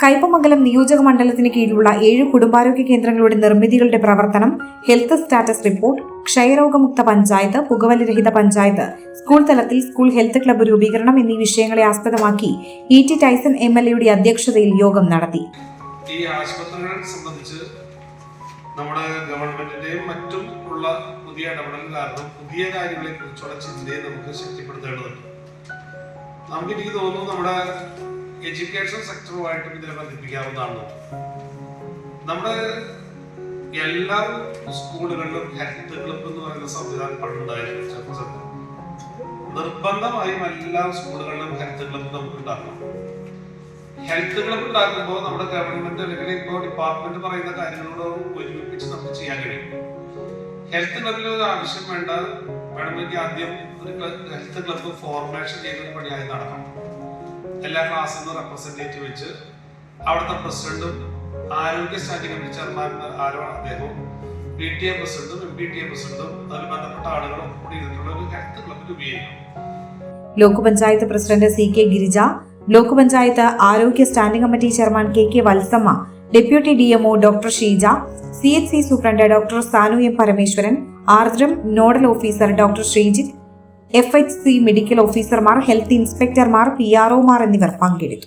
കയ്പമംഗലം നിയോജക മണ്ഡലത്തിന് കീഴിലുള്ള ഏഴ് കുടുംബാരോഗ്യ കേന്ദ്രങ്ങളുടെ നിർമ്മിതികളുടെ പ്രവർത്തനം ഹെൽത്ത് സ്റ്റാറ്റസ് റിപ്പോർട്ട് ക്ഷയരോഗമുക്ത പഞ്ചായത്ത് പുകവലിരഹിത പഞ്ചായത്ത് സ്കൂൾ തലത്തിൽ സ്കൂൾ ഹെൽത്ത് ക്ലബ്ബ് രൂപീകരണം എന്നീ വിഷയങ്ങളെ ആസ്പദമാക്കി E T Tyson M L എയുടെ അധ്യക്ഷതയിൽ യോഗം നടത്തി. ഈ സംബന്ധിച്ച് നമ്മുടെ ഗവൺമെന്റിന്റെയും മറ്റും ഉള്ള പുതിയ ഇടപെടൽ കാരണം പുതിയ കാര്യങ്ങളെ കുറിച്ചുള്ള ചിന്തയെ നമുക്ക് ശക്തിപ്പെടുത്തേണ്ടതുണ്ട്. നമുക്ക് എനിക്ക് തോന്നുന്നു നമ്മുടെ എഡ്യൂക്കേഷൻ സെക്ടറുമായിട്ടും ഇതിനെ ബന്ധിപ്പിക്കാവുന്നതാണ്. നമ്മുടെ എല്ലാ സ്കൂളുകളിലും ഹെൽത്ത് ക്ലബ്ബ് എന്ന് പറയുന്ന സംവിധാനം പണ്ടുണ്ടായിരുന്നു. ചെറുപ്പത്തിൽ നിർബന്ധമായും എല്ലാ സ്കൂളുകളിലും ഹെൽത്ത് ക്ലബ്ബ് നമുക്ക് ഉണ്ടാക്കണം ഹെൽത്ത് ക്ലബ്ബ് ഉണ്ടാക്കുമ്പോൾ നമ്മുടെ ഗവൺമെന്റ് അല്ലെങ്കിൽ ഇപ്പോൾ ഡിപ്പാർട്ട്മെന്റ് പറയുന്ന കാര്യങ്ങളോട് ഒരുമിപ്പിച്ച് നമുക്ക് ചെയ്യാൻ കഴിയും. ഹെൽത്ത് ക്ലബിൽ ഒരു ആവശ്യം വേണ്ട വേണമെങ്കിൽ ആദ്യം ഒരു ഹെൽത്ത് ക്ലബ്ബ് ഫോർമേഷൻ ചെയ്യുന്ന പണിയായി നടക്കണം. എല്ലാ ക്ലാസ്സിൽ നിന്നും റെപ്രസെന്റേറ്റീവ് വെച്ച് അവിടുത്തെ പ്രസിഡന്റും ആരോഗ്യ സ്റ്റാൻഡിംഗ് കമ്മിറ്റി ചെയർമാൻ ആരോ അദ്ദേഹവും പി ടി എ പ്രസിഡന്റും എം പി ടി എ പ്രസിഡന്റും അതിൽ ബന്ധപ്പെട്ട ആളുകളും കൂടി ഇരുന്നിട്ടുള്ള ഒരു ഹെൽത്ത് ക്ലബ് രൂപീകരിക്കും block panchayat president C K Girija block panchayat ആരോഗ്യ standing committee chairman K K Valsamma deputy D MO doctor Sheeja C H C superintendent doctor Sanu M Parameswaran Ardram nodal officer doctor Sreejith F H C medical ഓഫീസർമാർ health ഇൻസ്പെക്ടർമാർ P ആർഒമാർ എന്നിവർ പങ്കെടുത്തു.